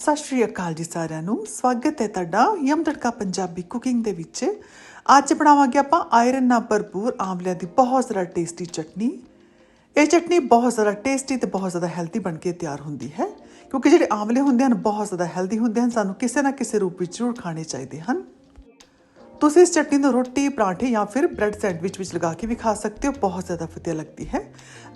ਸਤਿ ਸ਼੍ਰੀ ਅਕਾਲ ਜੀ ਸਾਰਿਆਂ ਨੂੰ। ਸਵਾਗਤ ਹੈ ਤੁਹਾਡਾ ਯਮ ਤੜਕਾ ਪੰਜਾਬੀ ਕੁਕਿੰਗ ਦੇ ਵਿੱਚ। ਅੱਜ ਬਣਾਵਾਂਗੇ ਆਪਾਂ ਆਇਰਨ ਨਾਲ ਭਰਪੂਰ ਆਮਲਿਆਂ ਦੀ ਬਹੁਤ ਜ਼ਿਆਦਾ ਟੇਸਟੀ ਚਟਨੀ। ਇਹ ਚਟਨੀ ਬਹੁਤ ਜ਼ਿਆਦਾ ਟੇਸਟੀ ਤੇ ਬਹੁਤ ਜ਼ਿਆਦਾ ਹੈਲਦੀ ਬਣ ਕੇ ਤਿਆਰ ਹੁੰਦੀ ਹੈ। ਕਿਉਂਕਿ ਜਿਹੜੇ ਆਮਲੇ ਹੁੰਦੇ ਹਨ, ਬਹੁਤ ਜ਼ਿਆਦਾ ਹੈਲਦੀ ਹੁੰਦੇ ਹਨ, ਸਾਨੂੰ ਕਿਸੇ ਨਾ ਕਿਸੇ ਰੂਪ ਵਿੱਚ ਜ਼ਰੂਰ ਖਾਣੇ ਚਾਹੀਦੇ ਹਨ। ਤੁਸੀਂ ਇਸ ਚਟਨੀ ਨੂੰ ਰੋਟੀ, ਪਰਾਂਠੇ ਜਾਂ ਫਿਰ ਬ੍ਰੈਡ ਸੈਂਡਵਿਚ ਵਿੱਚ ਲਗਾ ਕੇ ਵੀ ਖਾ ਸਕਦੇ ਹੋ। ਬਹੁਤ ਜ਼ਿਆਦਾ ਵਧੀਆ ਲੱਗਦੀ ਹੈ।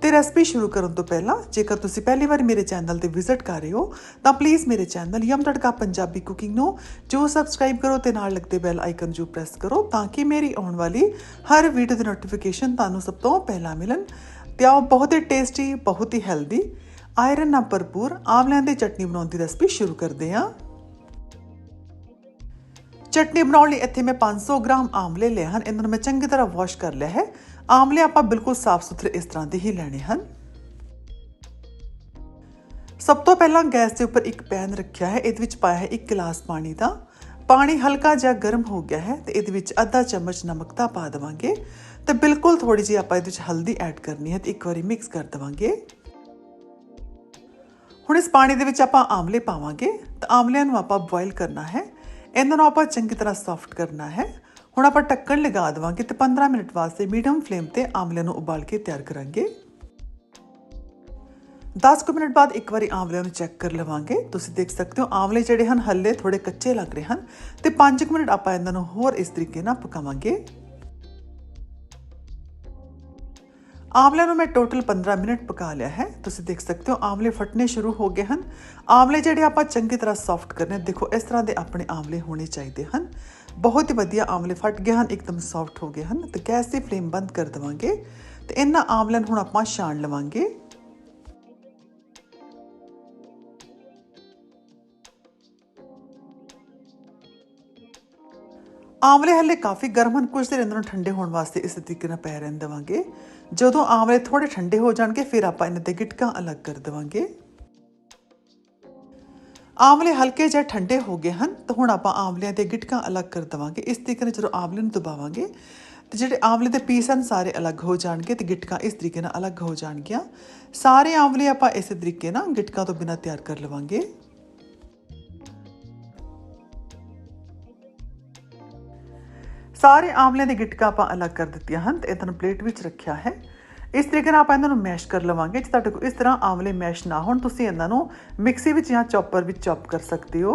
ਤੇ ਰੈਸਪੀ ਸ਼ੁਰੂ ਕਰਨ ਤੋਂ ਪਹਿਲਾਂ, ਜੇਕਰ ਤੁਸੀਂ ਪਹਿਲੀ ਵਾਰ ਮੇਰੇ ਚੈਨਲ ਤੇ ਵਿਜ਼ਿਟ ਕਰ ਰਹੇ ਹੋ, ਤਾਂ ਪਲੀਜ਼ ਮੇਰੇ ਚੈਨਲ ਯਮ ਤੜਕਾ ਪੰਜਾਬੀ ਕੁਕਿੰਗ ਨੂੰ ਜੋ ਸਬਸਕ੍ਰਾਈਬ ਕਰੋ ਤੇ ਨਾਲ ਲੱਗਦੇ ਬੈਲ ਆਈਕਨ ਜੋ ਪ੍ਰੈਸ ਕਰੋ ਤਾਂ ਕਿ ਮੇਰੀ ਆਉਣ ਵਾਲੀ ਹਰ ਵੀਡੀਓ ਦੀ ਨੋਟੀਫਿਕੇਸ਼ਨ ਤੁਹਾਨੂੰ ਸਭ ਤੋਂ ਪਹਿਲਾਂ ਮਿਲਣ। ਤੇ ਆਓ, ਬਹੁਤ ਹੀ ਟੇਸਟੀ, ਬਹੁਤ ਹੀ ਹੈਲਦੀ, ਆਇਰਨ ਨਾਲ ਭਰਪੂਰ ਆਮਲਿਆਂ ਦੀ ਚਟਨੀ ਬਣਾਉਣ ਦੀ ਰੈਸਪੀ ਸ਼ੁਰੂ ਕਰਦੇ ਹਾਂ। ਚਟਨੀ ਬਣਾਉਣ ਲਈ ਇੱਥੇ ਮੈਂ 500 ਗ੍ਰਾਮ ਆਮਲੇ ਲਏ ਹਨ। ਇਹਨਾਂ ਨੂੰ ਮੈਂ ਚੰਗੀ ਤਰ੍ਹਾਂ ਵਾਸ਼ ਕਰ ਲਿਆ ਹੈ। ਆਮਲੇ ਆਪਾਂ ਬਿਲਕੁਲ ਸਾਫ਼ ਸੁਥਰੇ ਇਸ ਤਰ੍ਹਾਂ ਦੇ ਹੀ ਲੈਣੇ ਹਨ। ਸਭ ਤੋਂ ਪਹਿਲਾਂ ਗੈਸ ਦੇ ਉੱਪਰ ਇੱਕ ਪੈਨ ਰੱਖਿਆ ਹੈ। ਇਹਦੇ ਵਿੱਚ ਪਾਇਆ ਹੈ 1 ਗਲਾਸ ਪਾਣੀ ਦਾ। ਪਾਣੀ ਹਲਕਾ ਜਿਹਾ ਗਰਮ ਹੋ ਗਿਆ ਹੈ ਤੇ ਇਹਦੇ ਵਿੱਚ ਅੱਧਾ ਚਮਚ ਨਮਕ ਦਾ ਪਾ ਦੇਵਾਂਗੇ। ਤੇ ਬਿਲਕੁਲ ਥੋੜੀ ਜਿਹੀ ਆਪਾਂ ਇਹਦੇ ਵਿੱਚ ਹਲਦੀ ਐਡ ਕਰਨੀ ਹੈ ਤੇ ਇੱਕ ਵਾਰੀ ਮਿਕਸ ਕਰ ਦੇਵਾਂਗੇ। ਹੁਣ ਇਸ ਪਾਣੀ ਦੇ ਵਿੱਚ ਆਪਾਂ ਆਮਲੇ ਪਾਵਾਂਗੇ। ਤਾਂ ਆਮਲਿਆਂ ਨੂੰ ਆਪਾਂ ਬੋਇਲ ਕਰਨਾ ਹੈ। ਇਹਨਾਂ ਨੂੰ ਆਪਾਂ ਚੰਗੀ ਤਰ੍ਹਾਂ ਸੌਫਟ ਕਰਨਾ ਹੈ। ਹੁਣ ਆਪਾਂ ਢੱਕਣ ਲਗਾ ਦੇਵਾਂਗੇ ਤੇ 15 ਮਿੰਟ ਵਾਸਤੇ ਮੀਡੀਅਮ ਫਲੇਮ ਤੇ ਆਮਲੇ ਨੂੰ ਉਬਾਲ ਕੇ ਤਿਆਰ ਕਰਾਂਗੇ। 10 ਕੁ ਮਿੰਟ ਬਾਅਦ ਇੱਕ ਵਾਰੀ ਆਮਲੇ ਨੂੰ ਚੈੱਕ ਕਰ ਲਵਾਂਗੇ। ਤੁਸੀਂ ਦੇਖ ਸਕਦੇ ਹੋ ਆਮਲੇ ਜਿਹੜੇ ਹਨ, ਹੱਲੇ ਥੋੜੇ ਕੱਚੇ ਲੱਗ ਰਹੇ ਹਨ ਤੇ 5 ਕੁ ਮਿੰਟ ਆਪਾਂ ਇਹਨਾਂ ਨੂੰ ਹੋਰ ਇਸ ਤਰੀਕੇ ਨਾਲ ਪਕਾਵਾਂਗੇ। ਆਮਲੇ ਨੂੰ ਮੈਂ ਟੋਟਲ 15 ਮਿੰਟ ਪਕਾ ਲਿਆ ਹੈ ਤੁਸੀਂ ਦੇਖ ਸਕਦੇ ਹੋ ਆਮਲੇ ਫਟਨੇ ਸ਼ੁਰੂ ਹੋ ਗਏ ਹਨ ਆਮਲੇ ਜਿਹੜੇ ਆਪਾਂ ਚੰਗੀ ਤਰ੍ਹਾਂ ਸੌਫਟ ਕਰਨੇ ਦੇਖੋ ਇਸ ਤਰ੍ਹਾਂ ਦੇ ਆਪਣੇ ਆਮਲੇ ਹੋਣੇ ਚਾਹੀਦੇ ਹਨ ਬਹੁਤ ਹੀ ਵਧੀਆ ਆਮਲੇ ਫਟ ਗਏ ਹਨ ਇੱਕਦਮ ਸੌਫਟ ਹੋ ਗਏ ਹਨ ਤੇ ਗੈਸ ਦੀ ਫਲੇਮ ਬੰਦ ਕਰ ਦੇਵਾਂਗੇ ਤੇ ਇਹਨਾਂ ਆਮਲਿਆਂ ਨੂੰ ਹੁਣ ਆਪਾਂ ਛਾਣ ਲਵਾਂਗੇ ਆਮਲੇ ਹਲੇ ਕਾਫੀ ਗਰਮ ਹਨ ਕੁਝ ਦੇਰ ਇਹਨਾਂ ਨੂੰ ਠੰਡੇ ਹੋਣ ਵਾਸਤੇ ਇਸ ਤਰੀਕੇ ਨਾਲ ਪੈ ਰਹਿਣ ਦੇਵਾਂਗੇ ਜਦੋਂ ਆਮਲੇ ਥੋੜੇ ਠੰਡੇ ਹੋ ਜਾਣਗੇ, ਫਿਰ ਆਪਾਂ ਇਹਨਾਂ 'ਤੇ ਗਿਟਕਾਂ ਅਲੱਗ ਕਰ ਦੇਵਾਂਗੇ। ਆਮਲੇ ਹਲਕੇ ਜਿਹੇ ਠੰਡੇ ਹੋ ਗਏ ਹਨ, ਤਾਂ ਹੁਣ ਆਪਾਂ ਆਮਲਿਆਂ ਦੇ ਗਿਟਕਾਂ ਅਲੱਗ ਕਰ ਦੇਵਾਂਗੇ। ਇਸ ਤਰੀਕੇ ਨਾਲ ਜਦੋਂ ਆਮਲੇ ਨੂੰ ਦਬਾਵਾਂਗੇ, ਤੇ ਜਿਹੜੇ ਆਮਲੇ ਦੇ ਪੀਸ ਹਨ, ਸਾਰੇ ਅਲੱਗ ਹੋ ਜਾਣਗੇ ਤੇ ਗਿਟਕਾਂ ਇਸ ਤਰੀਕੇ ਨਾਲ ਅਲੱਗ ਹੋ ਜਾਣਗੀਆਂ। ਸਾਰੇ ਆਮਲੇ ਆਪਾਂ ਇਸੇ ਤਰੀਕੇ ਨਾਲ ਗਿਟਕਾਂ ਤੋਂ ਬਿਨਾਂ ਤਿਆਰ ਕਰ ਲਵਾਂਗੇ। ਸਾਰੇ ਆਮਲਿਆਂ ਦੇ ਗਿਟਕਾਂ ਆਪਾਂ ਅਲੱਗ ਕਰ ਦਿੱਤੀਆਂ ਹਨ ਤੇ ਇਹਨਾਂ ਨੂੰ ਪਲੇਟ ਵਿੱਚ ਰੱਖਿਆ ਹੈ। ਇਸ ਤਰੀਕੇ ਨਾਲ ਆਪਾਂ ਇਹਨਾਂ ਨੂੰ ਮੈਸ਼ ਕਰ ਲਵਾਂਗੇ। ਜੇ ਤੁਹਾਡੇ ਕੋਲ ਇਸ ਤਰ੍ਹਾਂ ਆਮਲੇ ਮੈਸ਼ ਨਾ ਹੋਣ, ਤੁਸੀਂ ਇਹਨਾਂ ਨੂੰ ਮਿਕਸੀ ਵਿੱਚ ਜਾਂ ਚੌਪਰ ਵਿੱਚ ਚੌਪ ਕਰ ਸਕਦੇ ਹੋ।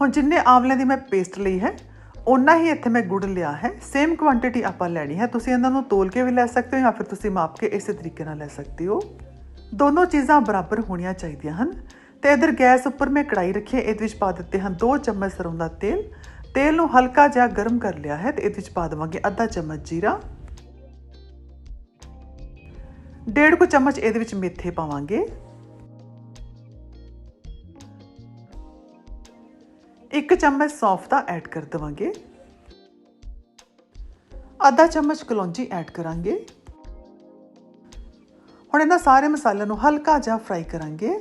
ਹੁਣ ਜਿੰਨੇ ਆਮਲਿਆਂ ਦੀ ਮੈਂ ਪੇਸਟ ਲਈ ਹੈ ਉਨਾ ਹੀ ਇੱਥੇ ਮੈਂ ਗੁੜ ਲਿਆ ਹੈ। ਸੇਮ ਕੁਆਂਟੀਟੀ ਆਪਾਂ ਲੈਣੀ ਹੈ। ਤੁਸੀਂ ਇਹਨਾਂ ਨੂੰ ਤੋਲ ਕੇ ਵੀ ਲੈ ਸਕਦੇ ਹੋ ਜਾਂ ਫਿਰ ਤੁਸੀਂ ਮਾਪ ਕੇ ਇਸੇ ਤਰੀਕੇ ਨਾਲ ਲੈ ਸਕਦੇ ਹੋ। ਦੋਨੋਂ ਚੀਜ਼ਾਂ ਬਰਾਬਰ ਹੋਣੀਆਂ ਚਾਹੀਦੀਆਂ ਹਨ। ਤੇ ਇਧਰ ਗੈਸ ਉੱਪਰ ਮੈਂ ਕੜਾਈ ਰੱਖੀ ਹੈ, ਇਹਦੇ ਵਿੱਚ ਪਾ ਦਿੱਤੇ ਹਨ 2 ਚਮਚ ਸਰੋਂ ਦਾ ਤੇਲ। ਤੇਲ ਨੂੰ ਹਲਕਾ ਜਿਹਾ ਗਰਮ ਕਰ ਲਿਆ ਹੈ ਤੇ ਇਹਦੇ ਵਿੱਚ ਪਾ ਦੇਵਾਂਗੇ ਅੱਧਾ ਚਮਚ ਜੀਰਾ। ਡੇਢ ਕੁ ਚਮਚ ਇਹਦੇ ਵਿੱਚ ਮੇਥੇ ਪਾਵਾਂਗੇ। ਇੱਕ ਚਮਚ ਸੌਂਫ ਦਾ ਐਡ ਕਰ ਦੇਵਾਂਗੇ। ਅੱਧਾ ਚਮਚ ਕਲੌਂਜੀ ਐਡ ਕਰਾਂਗੇ। ਹੁਣ ਇਹਨਾਂ ਸਾਰੇ ਮਸਾਲਿਆਂ ਨੂੰ ਹਲਕਾ ਜਿਹਾ ਫਰਾਈ ਕਰਾਂਗੇ।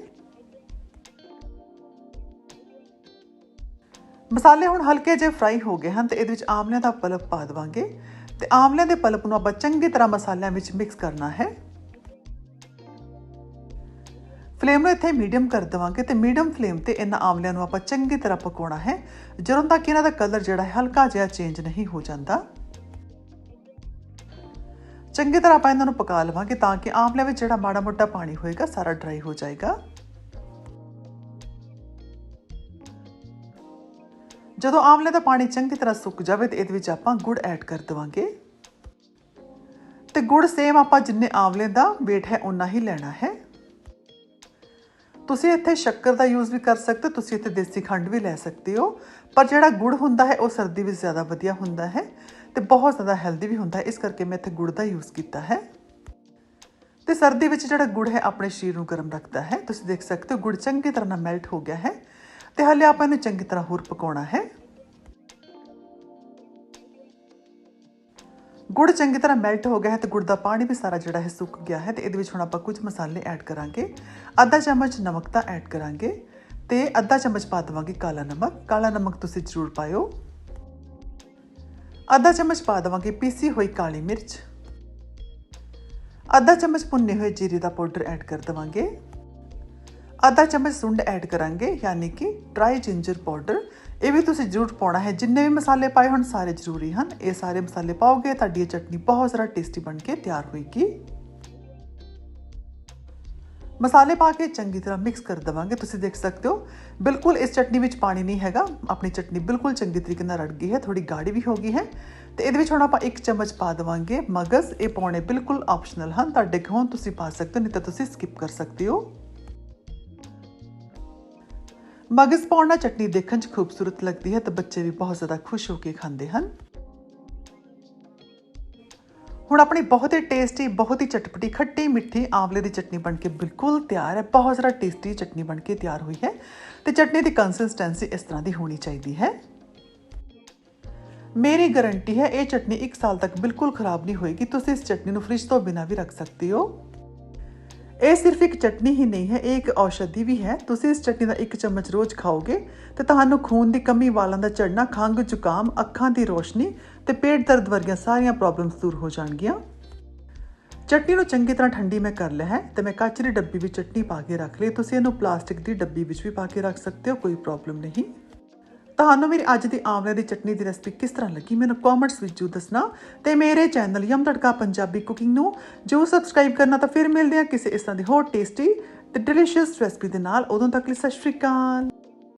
ਮਸਾਲੇ ਹੁਣ ਹਲਕੇ ਜਿਹੇ ਫਰਾਈ ਹੋ ਗਏ ਹਨ ਤੇ ਇਹਦੇ ਵਿੱਚ ਆਮਲਿਆਂ ਦਾ ਪਲਪ ਪਾ ਦੇਵਾਂਗੇ। ਤੇ ਆਮਲਿਆਂ ਦੇ ਪਲਪ ਨੂੰ ਆਪਾਂ ਚੰਗੀ ਤਰ੍ਹਾਂ ਮਸਾਲਿਆਂ ਵਿੱਚ ਮਿਕਸ ਕਰਨਾ ਹੈ। ਫਲੇਮ ਨੂੰ ਇੱਥੇ ਮੀਡੀਅਮ ਕਰ ਦੇਵਾਂਗੇ ਤੇ ਮੀਡੀਅਮ ਫਲੇਮ ਤੇ ਇਹਨਾਂ ਆਮਲਿਆਂ ਨੂੰ ਆਪਾਂ ਚੰਗੀ ਤਰ੍ਹਾਂ ਪਕਾਉਣਾ ਹੈ। ਜਦੋਂ ਤੱਕ ਇਹਨਾਂ ਦਾ ਕਲਰ ਜਿਹੜਾ ਹੈ ਹਲਕਾ ਜਿਹਾ ਚੇਂਜ ਨਹੀਂ ਹੋ ਜਾਂਦਾ। ਚੰਗੀ ਤਰ੍ਹਾਂ ਆਪਾਂ ਇਹਨਾਂ ਨੂੰ ਪਕਾ ਲਵਾਂਗੇ ਤਾਂ ਕਿ ਆਮਲਿਆਂ ਵਿੱਚ ਜਿਹੜਾ ਮਾੜਾ ਮੋਟਾ ਪਾਣੀ ਹੋਏਗਾ, ਸਾਰਾ ਡਰਾਈ ਹੋ ਜਾਏਗਾ। ਜਦੋਂ ਆਮਲੇ ਦਾ ਪਾਣੀ ਚੰਗੀ ਤਰ੍ਹਾਂ ਸੁੱਕ ਜਾਵੇ ਤੇ ਇਹਦੇ ਵਿੱਚ ਆਪਾਂ ਗੁੜ ਐਡ ਕਰ ਦੇਵਾਂਗੇ। ਤੇ ਗੁੜ ਸੇਮ ਆਪਾਂ ਜਿੰਨੇ ਆਮਲੇ ਦਾ weight ਹੈ ਉਨਾ ਹੀ ਲੈਣਾ ਹੈ। ਤੁਸੀਂ ਇੱਥੇ ਸ਼ੱਕਰ ਦਾ ਯੂਜ਼ ਵੀ ਕਰ ਸਕਦੇ ਹੋ, ਤੁਸੀਂ ਇੱਥੇ ਦੇਸੀ ਖੰਡ ਵੀ ਲੈ ਸਕਦੇ ਹੋ। ਪਰ ਜਿਹੜਾ ਗੁੜ ਹੁੰਦਾ ਹੈ, ਉਹ ਸਰਦੀ ਵਿੱਚ ਜ਼ਿਆਦਾ ਵਧੀਆ ਹੁੰਦਾ ਹੈ ਤੇ ਬਹੁਤ ਜ਼ਿਆਦਾ ਹੈਲਦੀ ਵੀ ਹੁੰਦਾ ਹੈ। ਇਸ ਕਰਕੇ ਮੈਂ ਇੱਥੇ ਗੁੜ ਦਾ ਯੂਜ਼ ਕੀਤਾ ਹੈ। ਤੇ ਸਰਦੀ ਵਿੱਚ ਜਿਹੜਾ ਗੁੜ ਹੈ, ਆਪਣੇ ਸਰੀਰ ਨੂੰ ਗਰਮ ਰੱਖਦਾ ਹੈ। ਤੁਸੀਂ ਦੇਖ ਸਕਦੇ ਹੋ, ਗੁੜ ਚੰਗੀ ਤਰ੍ਹਾਂ ਨਾਲ ਮੈਲਟ ਹੋ ਗਿਆ ਹੈ ਤੇ ਹਲੇ ਆਪਾਂ ਇਹਨੂੰ ਚੰਗੀ ਤਰ੍ਹਾਂ ਹੋਰ ਪਕਾਉਣਾ ਹੈ। ਗੁੜ ਚੰਗੀ ਤਰ੍ਹਾਂ ਮੈਲਟ ਹੋ ਗਿਆ ਹੈ ਤੇ ਗੁੜ ਦਾ ਪਾਣੀ ਵੀ ਸਾਰਾ ਜਿਹੜਾ ਹੈ ਸੁੱਕ ਗਿਆ ਹੈ ਤੇ ਇਹਦੇ ਵਿੱਚ ਹੁਣ ਆਪਾਂ ਕੁਝ ਮਸਾਲੇ ਐਡ ਕਰਾਂਗੇ। ਅੱਧਾ ਚਮਚ ਨਮਕ ਦਾ ਐਡ ਕਰਾਂਗੇ ਤੇ ਅੱਧਾ ਚਮਚ ਪਾ ਦੇਵਾਂਗੇ ਕਾਲਾ ਨਮਕ। ਕਾਲਾ ਨਮਕ ਤੁਸੀਂ ਜ਼ਰੂਰ ਪਾਇਓ। ਅੱਧਾ ਚਮਚ ਪਾ ਦੇਵਾਂਗੇ ਪੀਸੀ ਹੋਈ ਕਾਲੀ ਮਿਰਚ। ਅੱਧਾ ਚਮਚ ਭੁੰਨੇ ਹੋਏ ਜੀਰੇ ਦਾ ਪਾਊਡਰ ਐਡ ਕਰ ਦੇਵਾਂਗੇ। ਅੱਧਾ ਚਮਚ ਸੁੰਡ ਐਡ ਕਰਾਂਗੇ, ਯਾਨੀ ਕਿ ਡਰਾਈ ਜਿੰਜਰ ਪਾਊਡਰ ਇਹ ਵੀ ਤੁਸੀਂ ਜ਼ਰੂਰ ਪਾਉਣਾ ਹੈ ਜਿੰਨੇ ਵੀ ਮਸਾਲੇ ਪਾਏ ਹੁਣ ਸਾਰੇ ਜ਼ਰੂਰੀ ਹਨ ਇਹ ਸਾਰੇ ਮਸਾਲੇ ਪਾਓਗੇ ਤੁਹਾਡੀ ਇਹ ਚਟਨੀ ਬਹੁਤ ਜ਼ਿਆਦਾ ਟੇਸਟੀ ਬਣ ਕੇ ਤਿਆਰ ਹੋਏਗੀ ਮਸਾਲੇ ਪਾ ਕੇ ਚੰਗੀ ਤਰ੍ਹਾਂ ਮਿਕਸ ਕਰ ਦਵਾਂਗੇ ਤੁਸੀਂ ਦੇਖ ਸਕਦੇ ਹੋ ਬਿਲਕੁਲ ਇਸ ਚਟਨੀ ਵਿੱਚ ਪਾਣੀ ਨਹੀਂ ਹੈਗਾ ਆਪਣੀ ਚਟਨੀ ਬਿਲਕੁਲ ਚੰਗੀ ਤਰੀਕੇ ਨਾਲ ਰੜ ਗਈ ਹੈ ਥੋੜੀ ਗਾੜੀ ਵੀ ਹੋ ਗਈ ਹੈ ਤੇ ਇਹਦੇ ਵਿੱਚ ਹੁਣ ਆਪਾਂ ਇੱਕ ਚਮਚ ਪਾ ਦਵਾਂਗੇ ਮਗਜ਼ ਇਹ ਪਾਉਣੇ ਬਿਲਕੁਲ ਆਪਸ਼ਨਲ ਹਨ ਤੁਹਾਡੇ ਕੋਲ ਤੁਸੀਂ ਪਾ ਸਕਦੇ ਹੋ ਨਹੀਂ ਤਾਂ ਤੁਸੀਂ ਸਕਿਪ ਕਰ ਸਕਦੇ ਹੋ ਮਗਜ਼ ਪਾਉਣ ਨਾਲ ਚਟਨੀ ਦੇਖਣ 'ਚ ਖੂਬਸੂਰਤ ਲੱਗਦੀ ਹੈ ਤੇ ਬੱਚੇ ਵੀ ਬਹੁਤ ਜ਼ਿਆਦਾ ਖੁਸ਼ ਹੋ ਕੇ ਖਾਂਦੇ ਹਨ। ਹੁਣ ਆਪਣੀ ਬਹੁਤ ਹੀ ਟੇਸਟੀ, ਬਹੁਤ ਹੀ ਚਟਪਟੀ, ਖੱਟੀ ਮਿੱਠੀ ਆਂਵਲੇ ਦੀ ਚਟਨੀ ਬਣ ਕੇ ਬਿਲਕੁਲ ਤਿਆਰ ਹੈ। ਬਹੁਤ ਜ਼ਿਆਦਾ ਟੇਸਟੀ ਚਟਨੀ ਬਣ ਕੇ ਤਿਆਰ ਹੋਈ ਹੈ ਤੇ ਚਟਨੀ ਦੀ ਕੰਸਿਸਟੈਂਸੀ ਇਸ ਤਰ੍ਹਾਂ ਦੀ ਹੋਣੀ ਚਾਹੀਦੀ ਹੈ। ਮੇਰੀ ਗਾਰੰਟੀ ਹੈ ਇਹ ਚਟਨੀ 1 ਸਾਲ ਤੱਕ ਬਿਲਕੁਲ ਖਰਾਬ ਨਹੀਂ ਹੋਏਗੀ। ਤੁਸੀਂ ਇਸ ਚਟਨੀ ਨੂੰ ਫ੍ਰਿਜ ਤੋਂ ਬਿਨਾਂ ਵੀ ਰੱਖ ਸਕਦੇ ਹੋ। ਇਹ ਸਿਰਫ ਇੱਕ ਚਟਨੀ ਹੀ ਨਹੀਂ ਹੈ, ਇਹ ਇੱਕ ਔਸ਼ਧੀ ਵੀ ਹੈ। ਤੁਸੀਂ ਇਸ ਚਟਨੀ ਦਾ ਇੱਕ ਚਮਚ ਰੋਜ਼ ਖਾਓਗੇ ਤੇ ਤੁਹਾਨੂੰ ਖੂਨ ਦੀ ਕਮੀ, ਵਾਲਾਂ ਦਾ ਝੜਨਾ, ਖੰਘ, ਜ਼ੁਕਾਮ, ਅੱਖਾਂ ਦੀ ਰੋਸ਼ਨੀ ਤੇ ਪੇਟ ਦਰਦ ਵਰਗੀਆਂ ਸਾਰੀਆਂ ਪ੍ਰੋਬਲਮਸ ਦੂਰ ਹੋ ਜਾਣਗੀਆਂ। ਚਟਨੀ ਨੂੰ ਚੰਗੀ ਤਰ੍ਹਾਂ ਠੰਡੀ ਮੈਂ ਕਰ ਲਿਆ ਹੈ ਤੇ ਮੈਂ ਕੱਚ ਦੀ ਡੱਬੀ ਵਿੱਚ ਚਟਨੀ ਪਾ ਕੇ ਰੱਖ ਲਈ। ਤੁਸੀਂ ਇਹਨੂੰ ਪਲਾਸਟਿਕ ਦੀ ਡੱਬੀ ਵਿੱਚ ਵੀ ਪਾ ਕੇ ਰੱਖ ਸਕਦੇ ਹੋ, ਕੋਈ ਪ੍ਰੋਬਲਮ ਨਹੀਂ। ਤੁਹਾਨੂੰ ਮੇਰੀ ਅੱਜ ਦੀ ਆਮਲੇ ਦੀ ਚਟਨੀ ਦੀ ਰੈਸਪੀ ਕਿਸ ਤਰ੍ਹਾਂ ਲੱਗੀ? ਮੈਨੂੰ ਕਮੈਂਟਸ ਵਿੱਚ ਜੂ ਦੱਸਣਾ ਤੇ ਮੇਰੇ ਚੈਨਲ ਯਮ ਤੜਕਾ ਪੰਜਾਬੀ ਕੁਕਿੰਗ ਨੂੰ ਜੋ ਸਬਸਕ੍ਰਾਈਬ ਕਰਨਾ ਤਾਂ ਫਿਰ ਮਿਲਦੇ ਆ ਕਿਸੇ ਇਸ ਤਰ੍ਹਾਂ ਦੀ ਹੋਰ ਟੇਸਟੀ ਤੇ ਡਿਲੀਸ਼ੀਅਸ ਰੈਸਪੀ ਦੇ ਨਾਲ। ਉਦੋਂ ਤੱਕ ਲਈ ਸਤਿ ਸ਼੍ਰੀ ਅਕਾਲ।